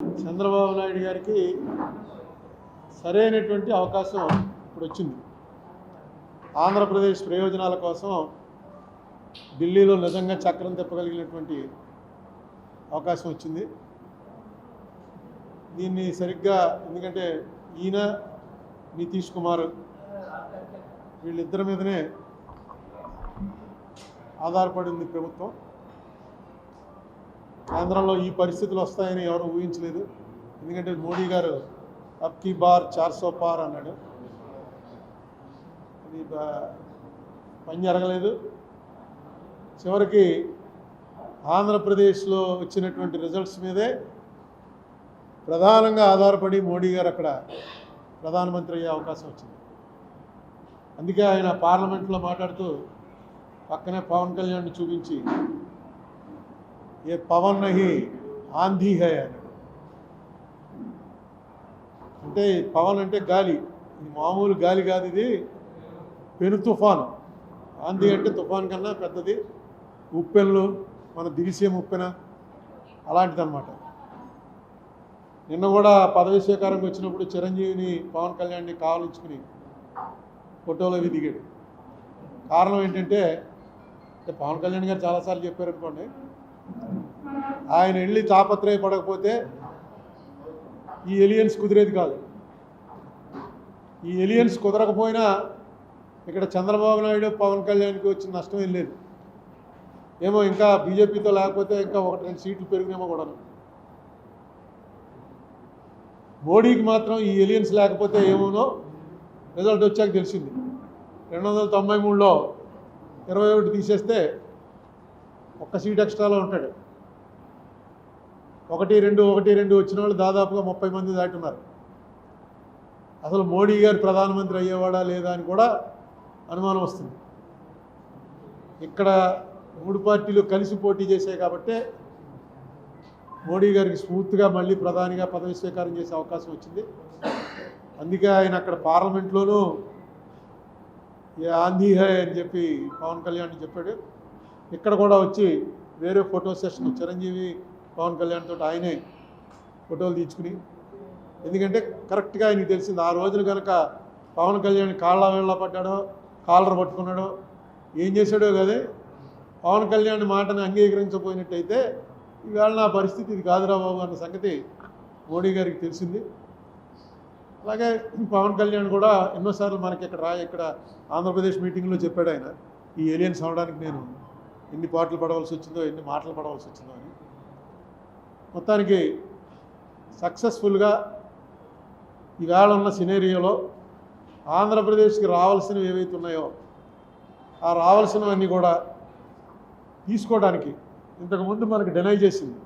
చంద్రబాబు నాయుడు గారికి సరైనటువంటి అవకాశం ఇప్పుడు వచ్చింది. ఆంధ్రప్రదేశ్ ప్రయోజనాల కోసం ఢిల్లీలో నిజంగా చక్రం తిప్పగలిగినటువంటి అవకాశం వచ్చింది. దీన్ని సరిగ్గా ఎందుకంటే ఈయన నితీష్ కుమార్ వీళ్ళిద్దరి మీదనే ఆధారపడి ఉంది ప్రభుత్వం. కేంద్రంలో ఈ పరిస్థితులు వస్తాయని ఎవరు ఊహించలేదు. ఎందుకంటే మోడీ గారు అప్ కీ బార్ చార్సో పార్ అన్నాడు. అది పని జరగలేదు. చివరికి ఆంధ్రప్రదేశ్లో వచ్చినటువంటి రిజల్ట్స్ మీదే ప్రధానంగా ఆధారపడి మోడీ గారు అక్కడ ప్రధానమంత్రి అయ్యే అవకాశం వచ్చింది. అందుకే ఆయన పార్లమెంట్లో మాట్లాడుతూ పక్కనే పవన్ కళ్యాణ్ని చూపించి ఏ పవన్ నహి ఆంధీ హై అన్నాడు అంటే పవన్ అంటే గాలి ఇది మామూలు గాలి కాదు ఇది పెను తుఫాను. ఆంధీ అంటే తుఫాన్ కన్నా పెద్దది. ఉప్పెన్లు మన దిగిసే ఉప్పెన అలాంటిదన్నమాట. నిన్న కూడా పదవి స్వీకారంకి వచ్చినప్పుడు చిరంజీవిని పవన్ కళ్యాణ్ని కావలించుకుని ఫోటోలో అవి దిగాడు. కారణం ఏంటంటే అంటే పవన్ కళ్యాణ్ గారు చాలాసార్లు చెప్పారు అనుకోండి ఆయన వెళ్ళి తాపత్రయపడకపోతే ఈ ఎలియన్స్ కుదిరేది కాదు. ఈ ఎలియన్స్ కుదరకపోయినా ఇక్కడ చంద్రబాబు నాయుడు పవన్ కళ్యాణ్కి వచ్చిన నష్టం ఏం లేదు. ఏమో ఇంకా బీజేపీతో లేకపోతే ఇంకా ఒకటి రెండు సీట్లు పెరిగినేమో కూడా. మోడీకి మాత్రం ఈ ఎలియన్స్ లేకపోతే ఏమోనో రిజల్ట్ వచ్చాక తెలిసింది. రెండు వందల తొంభై మూడులో ఇరవై ఒకటి తీసేస్తే ఒక్క సీట్ ఎక్స్ట్రాలో ఉంటాడు. ఒకటి రెండు ఒకటి రెండు వచ్చిన వాళ్ళు దాదాపుగా ముప్పై మంది దాటున్నారు అసలు మోడీ గారు ప్రధానమంత్రి అయ్యేవాడా లేదా అని కూడా అనుమానం వస్తుంది. ఇక్కడ మూడు పార్టీలు కలిసి పోటీ చేశాయి కాబట్టే మోడీ గారికి స్మూత్గా మళ్ళీ ప్రధానిగా పదవి స్వీకారం చేసే అవకాశం వచ్చింది. అందుకే ఆయన అక్కడ పార్లమెంట్లోనూ ఏ ఆంధీ హై అని చెప్పి పవన్ కళ్యాణ్ చెప్పాడు. ఇక్కడ కూడా వచ్చి వేరే ఫోటో సెషన్ చిరంజీవి పవన్ కళ్యాణ్ తోటి ఆయనే ఫోటోలు తీసుకుని ఎందుకంటే కరెక్ట్గా ఆయనకి తెలిసింది ఆ రోజున కనుక పవన్ కళ్యాణ్ కాళ్ళ వేళ్ళ పడ్డాడో కాలర్ పట్టుకున్నాడో ఏం చేశాడో కదే పవన్ కళ్యాణ్ మాటను అంగీకరించకపోయినట్టయితే ఈవేళ నా పరిస్థితి ఇది కాదురా బాబు అన్న సంగతి మోడీ గారికి తెలిసింది. అలాగే పవన్ కళ్యాణ్ కూడా ఎన్నోసార్లు మనకి ఇక్కడ రా ఇక్కడ ఆంధ్రప్రదేశ్ మీటింగ్లో చెప్పాడు ఆయన ఈ ఏలియన్స్ అవడానికి నేను ఎన్ని పాటలు పడవలసి వచ్చిందో ఎన్ని మాటలు పడవలసి వచ్చిందో అని. మొత్తానికి సక్సెస్ఫుల్గా ఈవేళ ఉన్న సినేరియోలో ఆంధ్రప్రదేశ్కి రావాల్సినవి ఏవైతే ఉన్నాయో ఆ రావాల్సినవన్నీ కూడా తీసుకోవడానికి ఇంతకుముందు మనకు డెనై చేసింది.